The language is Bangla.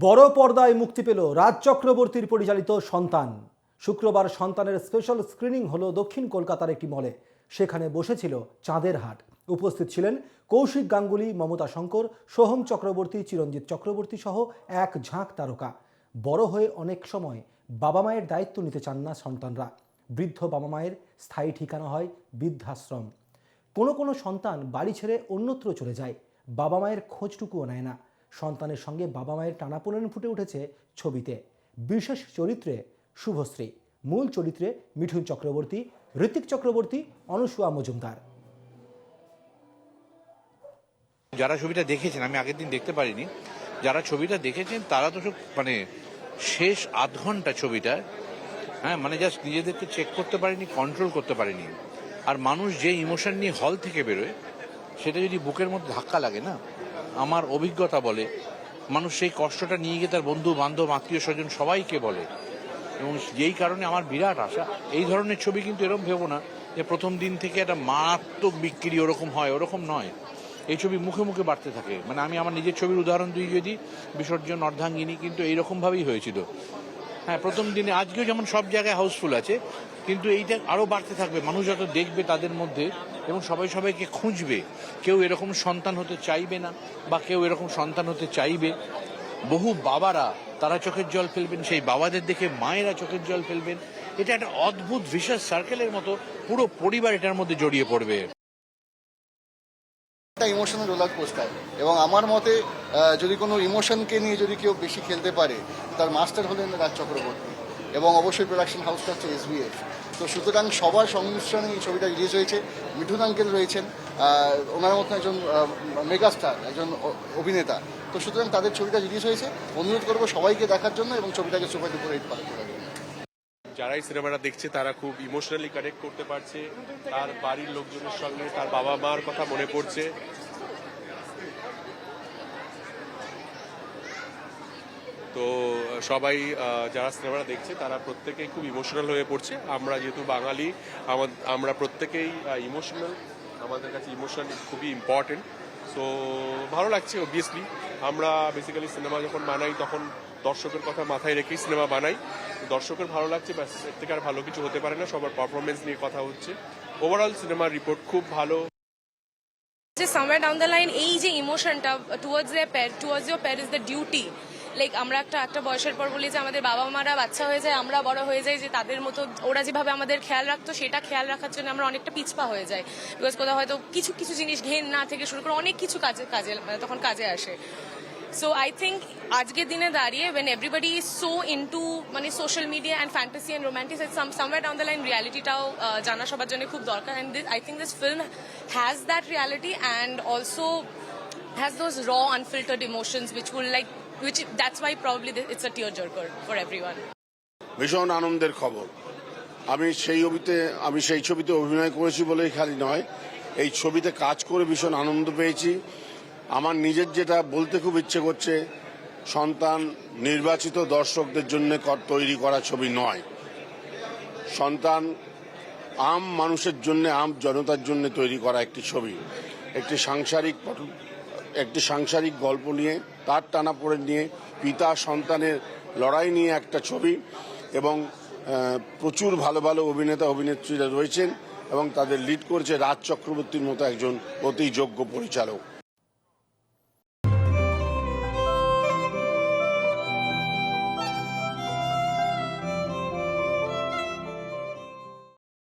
বড় পর্দায় মুক্তি পেল রাজ চক্রবর্তীর পরিচালিত সন্তান। শুক্রবার সন্তানের স্পেশাল স্ক্রিনিং হলো দক্ষিণ কলকাতার একটি মলে সেখানে বসেছিল চাঁদের হাট। উপস্থিত ছিলেন কৌশিক গাঙ্গুলি, মমতা শঙ্কর, সোহম চক্রবর্তী, চিরঞ্জিত চক্রবর্তী সহ এক ঝাঁক তারকা। বড় হয়ে অনেক সময় বাবা মায়ের দায়িত্ব নিতে চান না সন্তানরা। বৃদ্ধ বাবা মায়ের স্থায়ী ঠিকানা হয় বৃদ্ধাশ্রম। কোনো কোনো সন্তান বাড়ি ছেড়ে অন্যত্র চলে যায়। বাবা মায়ের খোঁজটুকুও নেয় না। সন্তানের সঙ্গে বাবা মায়ের টানাপোড়েন ফুটে উঠেছে ছবিতে। বিশেষ চরিত্রে শুভশ্রী, মূল চরিত্রে মিঠুন চক্রবর্তী ঋতিক চক্রবর্তী, অনুসুয়া মজুমদার। যারা ছবিটা দেখেছেন, আমি আগের দিন দেখতে পারিনি, যারা ছবিটা দেখেছেন, তারা তো মানে শেষ আধ ঘণ্টা ছবিটা হ্যাঁ মানে জাস্ট নিজেদেরকে চেক করতে পারেনি কন্ট্রোল করতে পারেনি। আর মানুষ যে ইমোশন নিয়ে হল থেকে বেরোয়, সেটা যদি বুকের মধ্যে ধাক্কা লাগে না আমার অভিজ্ঞতা বলে, মানুষ সেই কষ্টটা নিয়ে গিয়ে তার বন্ধু, বান্ধব, আত্মীয় স্বজন সবাইকে বলে। এবং যেই কারণে আমার বিরাট আশা, এই ধরনের ছবি কিন্তু এরকম ভেবো না যে প্রথম দিন থেকে একটা মারাত্মক বিক্রি ওরকম হয়, ওরকম নয়। এই ছবি মুখে মুখে বাড়তে থাকে। মানে আমি আমার নিজের ছবির উদাহরণ দিই যদি বিসর্জন, অর্ধাঙ্গিনী কিন্তু এইরকম ভাবেই হয়েছিল। হ্যাঁ প্রথম দিনে, আজকেও যেমন সব জায়গায় হাউসফুল আছে, কিন্তু এইটা আরও বাড়তে থাকবে। মানুষ যত দেখবে তাদের মধ্যে এবং সবাই সবাইকে খুঁজবে। কেউ এরকম সন্তান হতে চাইবে না বা কেউ এরকম সন্তান হতে চাইবে। বহু বাবারা, তারা চোখের জল ফেলবেন, সেই বাবাদের দেখে মায়েরা চোখের জল ফেলবেন। এটা একটা অদ্ভুত ভিশাস সার্কেলের মতো পুরো পরিবার এটার মধ্যে জড়িয়ে পড়বে। একটা ইমোশনাল রোলার কোস্টার এবং আমার মতে যদি কোনো ইমোশনকে নিয়ে যদি কেউ বেশি খেলতে পারে, তার মাস্টার হলেন রাজ চক্রবর্তী। এবং অবশ্যই প্রোডাকশন হাউসটা হচ্ছে এসবিএফ তো সুতরাং সবার সংমিশ্রণে এই ছবিটা রিলিজ হয়েছে। মিঠুন আঙ্কেল রয়েছেন ওনার মতন একজন মেগাস্টার একজন অভিনেতা। তো সুতরাং তাদের ছবিটা রিলিজ হয়েছে। অনুরোধ করব সবাইকে দেখার জন্য এবং ছবিটাকে সুপার ডুপার হিট করার জন্য। যারা এই সিনেমাটা দেখছে, তারা খুব ইমোশনালি কানেক্ট করতে পারছে। তার বাড়ির লোকজনের সঙ্গে, তার বাবা মার কথা মনে পড়ছে। তো সবাই যারা সিনেমাটা দেখছে, তারা প্রত্যেকেই খুব ইমোশনাল হয়ে পড়ছে। আমরা যেহেতু বাঙালি, আমা- আমরা প্রত্যেকেই ইমোশনাল আমাদের কাছে ইমোশন খুবই ইম্পর্টেন্ট সো ভালো লাগছে অবভিয়াসলি আমরা বেসিক্যালি সিনেমা যখন বানাই, তখন দর্শকের কথা মাথায় রেখেই সিনেমা বানাই। দর্শকের ভালো লাগছে, ব্যাস, এর থেকে আর ভালো কিছু হতে পারে না। সবার পারফরমেন্স নিয়ে কথা হচ্ছে। ওভারঅল সিনেমার রিপোর্ট খুব ভালো। যে সামওয়্যার ডাউন দ্য লাইন এই যে ইমোশনটা টুয়ার্ডস টুয়ার্ডস প্যার ইজ দ্য ডিউটি লাইক আমরা একটা একটা বয়সের পর বলি যে আমাদের বাবা মারা বাচ্চা হয়ে যায়, আমরা বড় হয়ে যাই যে তাদের মতো, ওরা যেভাবে আমাদের খেয়াল রাখতো, সেটা খেয়াল রাখার জন্য আমরা অনেকটা পিছপা হয়ে যাই। বিকজ কোথাও হয়তো কিছু কিছু জিনিস ঘেন না থেকে শুরু করে অনেক কিছু কাজে কাজে মানে তখন কাজে আসে। সো আই থিঙ্ক আজকের দিনে দাঁড়িয়ে when everybody is so into মানে social media and fantasy and romantic somewhere down the line রিয়ালিটিটাও জানা সবার জন্য খুব দরকার। And I think this film has that reality and also has those raw, unfiltered emotions which will, like, which, that's why probably it's a tearjerker for everyone. ভীষণ আনন্দের খবর। আমি সেই ছবিতে আমি সেই ছবিতে অভিনয় করেছি বলেই খালি নয়, এই ছবিতে কাজ করে ভীষণ আনন্দ পেয়েছি। আমার নিজের যেটা বলতে খুব ইচ্ছে করছে, সন্তান নির্বাচিত দর্শকদের জন্য তৈরি করা ছবি নয়। সন্তান আম মানুষের জন্য, আম জনতার জন্য তৈরি করা একটি ছবি। একটি সাংসারিক একটি সাংসারিক গল্প নিয়ে, তার টানাপোড়েন নিয়ে, পিতা সন্তানের লড়াই নিয়ে একটা ছবি এবং প্রচুর ভালো ভালো অভিনেতা অভিনেত্রীরা রয়েছেন এবং তাদের লিড করছে রাজ চক্রবর্তীর মতো একজন অতি যোগ্য পরিচালক।